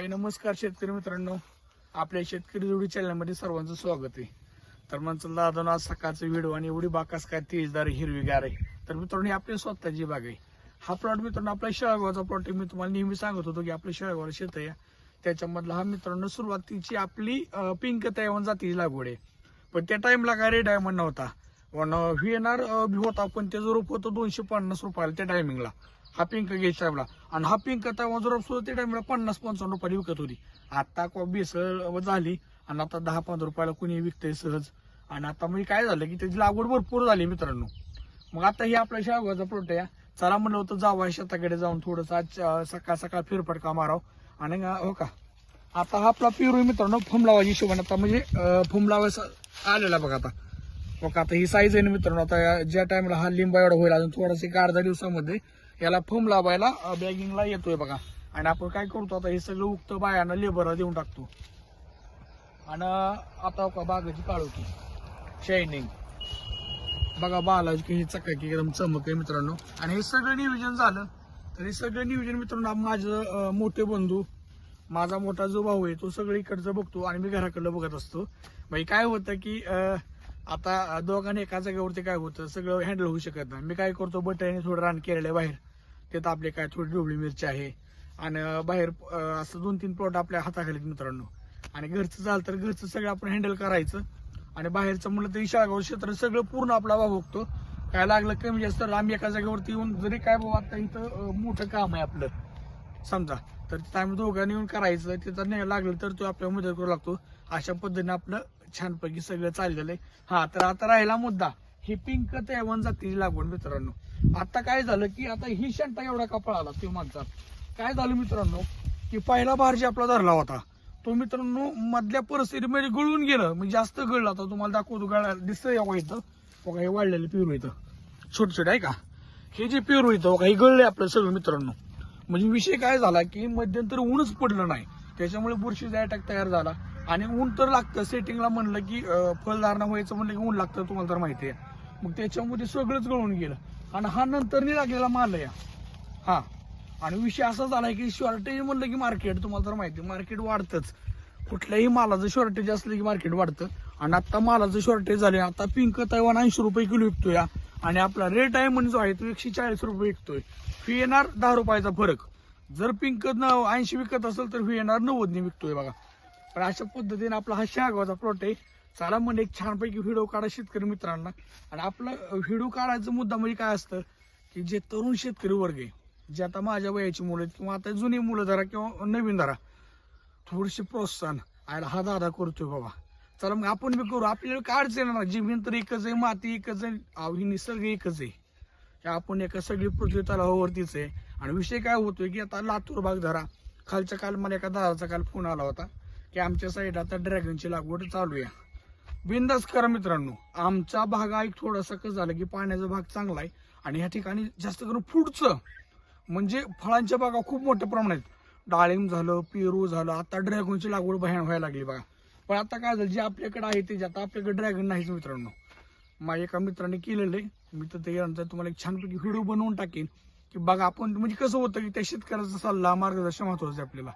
काही नमस्कार शेतकरी मित्रांनो. आपल्या शेतकरी जोडी चॅनलमध्ये सर्वांचं स्वागत आहे. तर म्हणचं दादा आज सकाळचं व्हिडिओ आणि एवढी बाकास काय तेजदार हिरवीगार आहे. तर मित्रांनो ही आपली स्वतःची बाग आहे. हा प्लॉट मित्रांनो आपल्या शेळगावचा प्लॉट मी तुम्हाला नेहमी सांगत होतो की आपल्या शेळगावला शेत आहे. त्याच्यामधला हा मित्रांनो सुरुवातीची आपली पिंक तैवान जातीची लागवड आहे. पण त्या टाइमला काय रेट डायमंड नव्हता. पण व्हीएनआर बी होता पण त्याचं रोप होतं दोनशे पन्नास रुपयाला त्या टायमिंगला हा पिंक घ्यायच्या टाइमला आणि हा पिंक तैवान रोप सुद्धा त्या टाइमला पन्नास पंचावन्न रुपयाला विकत होती. आता को बेसळ झाली आणि आता दहा पंधरा रुपयाला कुणी विकतंय सहज. आणि आता म्हणजे काय झालं की त्याची लागवड भरपूर झाली मित्रांनो. मग आता हे आपल्या शेवगाचा प्लॉट आहे. चला म्हणलं होतं जावा शेताकडे जाऊन थोडंसं आज सकाळ सकाळ फिरफटका माराव. आणि हो का. आता हा आपला पिरू मित्रांनो फुम हिशोबाने. आता म्हणजे अं, फुम आलेला बघा आता. हो बघा आता ही साईज आहे ना मित्रांनो आता ज्या टाइमला हा लिंबा एवढा होईल अजून थोडासा एक अर्धा दिवसामध्ये याला फोम लावायला बॅगिंगला येतोय बघा. आणि आपण काय करतो आता हे सगळं उक्त बायानं लेबरला देऊन टाकतो. आणि आता बघा बागाची काळोखी. शायनिंग बघा बालाजी की ही चकाकी एकदम चमक आहे मित्रांनो. आणि हे सगळं नियोजन झालं. तर हे सगळं नियोजन मित्रांनो माझं मोठे बंधू माझा मोठा जो भाऊ आहे तो सगळं इकडचं बघतो आणि मी घराकडलं बघत असतो. म्हणजे काय होतं की आता दोघांनी एका जागेवरती काय होतं सगळं हँडल होऊ शकत नाही. मी काय करतो बटाईने थोडं रान केलेलं आहे बाहेर. त्यात आपले काय थोडी ढोबळी मिरची आहे. आणि बाहेर असं दोन तीन प्लॉट आपल्या हाताखाली मित्रांनो. आणि घरचं झालं तर घरचं सगळं आपण हँडल करायचं. आणि बाहेरचं म्हणलं तरी शाळगाव क्षेत्र सगळं पूर्ण आपला बघतो. काय लागलं कमी जास्त तर आम्ही एका जागेवरती येऊन जरी काय बाबा आता इथं मोठं काम आहे आपलं. समजा. तर तिथं आम्ही दोघांनी येऊन करायचं. तिथं नाही लागलं तर तो आपल्याला मदत करू लागतो. अशा पद्धतीने आपलं छानपैकी सगळं चाललेलं आहे. हा तर आता राहिला मुद्दा. ही पिंक तैवान जातीची लागवड मित्रांनो. आता काय झालं की आता ही शंटा एवढा कपाळ आला तो मागचा? काय झालं मित्रांनो की पहिला भार जे आपला धरला होता तो मित्रांनो मधल्या परिस्थितीमध्ये गळून गेलं. म्हणजे जास्त गळला होता. तुम्हाला दाखवतो गळा दिसतंय या वाईट. बघा हे वाढलेलं पिरू इथं. छोटे छोटे आहे का? हे जे पेरू इथं बघा हे गळले आपलं सगळं मित्रांनो. म्हणजे विषय काय झाला की मध्यंतर ऊनच पडलं नाही. त्याच्यामुळे बुरशीचा अटॅक तयार झाला. आणि ऊन तर लागतं. सेटिंगला म्हणलं की अं, फळधारणा व्हायचं म्हणलं की ऊन लागतं तुम्हाला तर माहिती आहे. मग त्याच्यामध्ये सगळंच गळून गेलं. आणि हा नंतर लागलेला माल आहे हा. आणि विषय असा झाला की शॉर्टेज म्हणलं की मार्केट तुम्हाला तर माहिती मार्केट वाढतंच. कुठल्याही मालाचं शॉर्टेज असलं की मार्केट वाढतं. आणि आता मालाचं शॉर्टेज झाले आता पिंक तैवान ऐंशी रुपये किलो विकतोय हा. आणि आपला रेट आहे म्हणजे जो आहे तो एकशे चाळीस रुपये विकतोय. फी येणार दहा रुपयाचा फरक. जर पिंक ऐंशी विकत असेल तर फी येणार नव्वदने विकतोय बघा. पण अशा पद्धतीने आपला हा शहागावचा प्लॉट आहे. चला म्हणजे एक छानपैकी व्हिडिओ काढा शेतकरी मित्रांना. आणि आपला व्हिडिओ काढायचा मुद्दा म्हणजे काय असतं की जे तरुण शेतकरी वर्ग आहे जे आता माझ्या वयाची मुलं आहेत किंवा आता जुनी मुलं धरा किंवा नवीन धरा थोडीशी प्रोत्साहन. आयला हा दादा करतोय बाबा. चला मग आपण बी करू. आपल्याला काय अडचण येणार? नाही. जमीन तर एकच आहे माती एकच आहे ही निसर्ग एकच आहे. आपण एका सगळी पृथ्वी तलावावरतीच आहे. आणि विषय काय होतोय की आता लातूर भाग धरा. खालच्या काल मला एका दादाचा काल फोन आला होता की आमच्या साईड आता ड्रॅगनची लागवड चालू आहे. बिंदास करा मित्रांनो. आमचा भाग एक थोडासा कसं झालं की पाण्याचा भाग चांगला आहे आणि ह्या ठिकाणी जास्त करून फ्रूटचं म्हणजे फळांच्या बागा खूप मोठ्या प्रमाणात डाळिंब झालं पेरू झालं आता ड्रॅगनची लागवड भयान व्हायला लागली बघा. पण आता काय झालं जे आपल्याकडे आहे ते जे आता आपल्याकडे ड्रॅगन नाहीच मित्रांनो. माझ्या एका मित्राने केलेलं आहे. मी तर त्याच्यानंतर तुम्हाला एक छानपैकी व्हिडिओ बनवून टाकेन की बघा आपण म्हणजे कसं होतं की त्या शेतकऱ्याचा सल्ला मार्गदर्शन महत्वाचं आहे आपल्याला.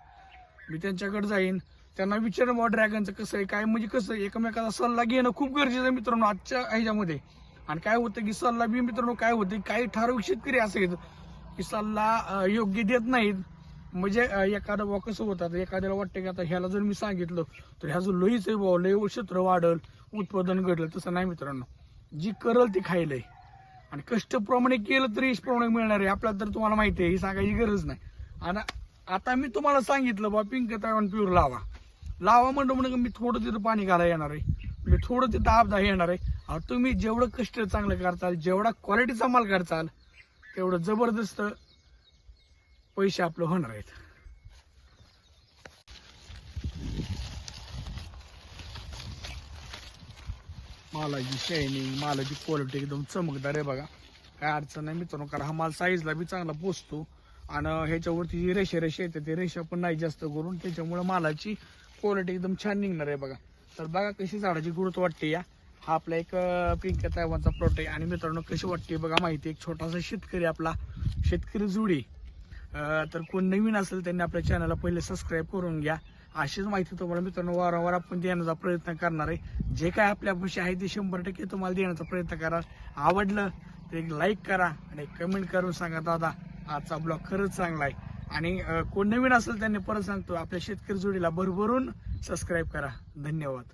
मी त्यांच्याकडे जाईन. त्यांना विचार बॉ ड्रॅगनचं कसं आहे? काय म्हणजे कसं आहे? एकमेकाचा सल्ला घेणं खूप गरजेचं आहे मित्रांनो आजच्या ह्याच्यामध्ये. आणि काय होतं की सल्ला बी मित्रांनो काय होतं? काही ठराविक शेतकरी असे की सल्ला योग्य देत नाहीत. म्हणजे एखादं बा कसं होतं? आता एखाद्याला वाटतं की आता ह्याला जर मी सांगितलं तर ह्याचं लईच आहे बाबा लय क्षेत्र वाढल उत्पादन घडलं तसं नाही मित्रांनो. जी करल ती खायलंय. आणि कष्टप्रमाणे केलं तरी यशप्रमाणे मिळणार आहे. आपल्याला तर तुम्हाला माहिती आहे ही सांगायची गरज नाही. आणि आता मी तुम्हाला सांगितलं बा पिंक तैवान प्युअर लावा. लावा म्हणतो म्हणून मी थोडं तिथं पाणी घालायला येणार आहे. मी थोडं तिथं आपदा येणार आहे. तुम्ही जेवढं कष्ट चांगलं करताल जेवढा क्वालिटीचा माल करताल तेवढं जबरदस्त पैसे आपलं होणार आहेत. मालाची शायनिंग मालाची क्वालिटी एकदम चमकदार आहे बघा. काय अडचण नाही मित्रांनो कारण हा माल साईजला बी चांगला पोचतो. आणि ह्याच्यावरती जी रेषा रेषा येते ते रेषा पण नाही जास्त करून त्याच्यामुळे मालाची क्वालिटी एकदम छान निघणार आहे बघा. तर बघा कशी झाडाची गुरुत्व वाटते या. हा आपला एक पिंक तैवानचा प्लॉट आहे. आणि मित्रांनो कशी वाटते बघा माहिती एक छोटासा शेतकरी आपला शेतकरी जुडी. तर कोण नवीन असेल त्यांनी आपल्या चॅनलला पहिले सबस्क्राईब करून घ्या. अशीच माहिती तुम्हाला मित्रांनो वारंवार आपण देण्याचा प्रयत्न करणार आहे. जे काय आपल्यापाशी आहे ते शंभर टक्के तुम्हाला देण्याचा प्रयत्न करा आवडलं तर एक लाईक करा आणि कमेंट करून सांगा दादा आजचा ब्लॉग खरंच चांगला आहे. आणि कोण नवीन असेल त्यांनी परत सांगतो आपल्या शेतकरी जोडीला भरभरून सबस्क्राईब करा. धन्यवाद.